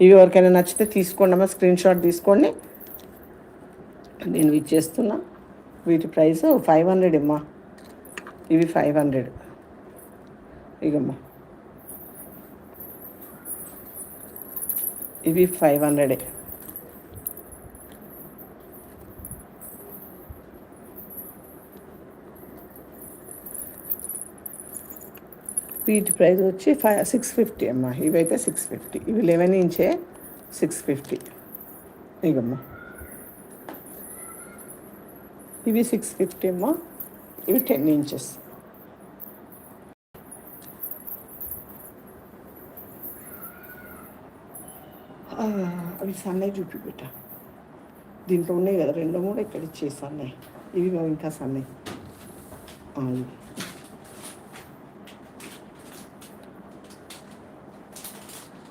ఇవి ఎవరికైనా నచ్చితే తీసుకోండి అమ్మా స్క్రీన్ షాట్ తీసుకోండి. నేను ఇచ్చేస్తున్నా వీటి ప్రైస్ ఫైవ్ హండ్రెడ్ అమ్మా. ఇవి ఫైవ్ హండ్రెడ్. ఇగమ్మా. ఇవి ఫైవ్ హండ్రెడే వీటి ప్రైస్ వచ్చి ఫైవ్ సిక్స్ ఫిఫ్టీ అమ్మా. ఇవైతే సిక్స్ ఫిఫ్టీ. ఇవి లెవెన్ ఇంచే సిక్స్ ఫిఫ్టీ. ఇగమ్మా. ఇవి సిక్స్ ఫిఫ్టీ అమ్మా. ఇవి టెన్ ఇంచెస్. అవి సన్నయ్య చూపి దీంట్లో ఉన్నాయి కదా రెండు మూడు ఇక్కడ ఇచ్చేసి సన్నయ్య ఇవి ఇంకా సన్నయ్య ఇవి.